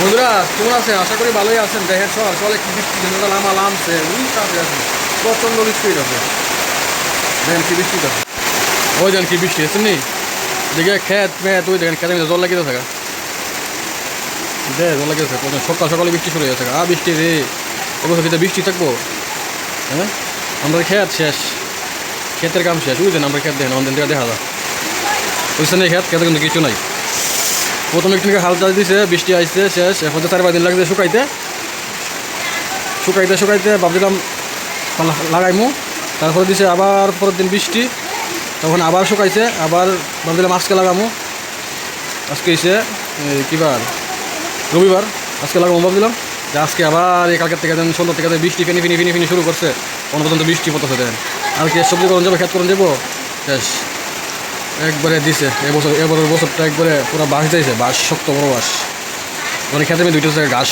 বন্ধুরা, কেমন আছেন? আশা করি ভালোই আছেন। দেখেন সর চলে কি বৃষ্টি যেন লামা লামছে উই কাপে আছে। প্রচণ্ড বৃষ্টি আছে দেখেন কি বৃষ্টি আছে ওই দেখেন কি বৃষ্টি আছে নি? দেখে খেত মেত ওই দেখেন খেতে জল লাগিয়ে থাকা দে জল লাগিয়ে থাকে সকাল সকালে বৃষ্টি শুরু হয়ে গেছে আ বৃষ্টি রে। এবছর কিন্তু বৃষ্টি থাকব। হ্যাঁ? আমরা খেত শেষ। ক্ষেতের কাম শেষ। বুঝলেন আমরা খেত দেখেন, আমাদের থেকে দেখা যায়। বুঝছেন এই খেত খেতে কিন্তু কিছু নাই। প্রথমে একটু হাল চাষ দিছে, বৃষ্টি আসছে, শেষ। এখন তো চার পাঁচ দিন লাগছে শুকাইতে। শুকাইতে শুকাইতে ভাবছিলাম লাগাইমু। তারপরে দিছে আবার পরের দিন বৃষ্টি। তখন আবার শুকাইছে, আবার ভাবছিলাম আজকে লাগামু। আজকে এসে কিবার রবিবার, আজকে লাগাবো ভাবছিলাম। যে আজকে আবার এই কালকের থেকে দেন সন্ধ্যা থেকে বৃষ্টি ফিনি ফিনি ফিনি ফিনি শুরু করছে। কোনো পর্যন্ত বৃষ্টি পড়তেছে দেন। আর কি সবজি করুন যাব, খেত করুন যাব? শেষ। একবারে দিছে। এবছর এবারের বছরটা একবারে পুরো বাঁশ দিয়েছে বাঁশ শক্ত বড় বাঁশ। মানে খেতে আমি দুইটা ঘাস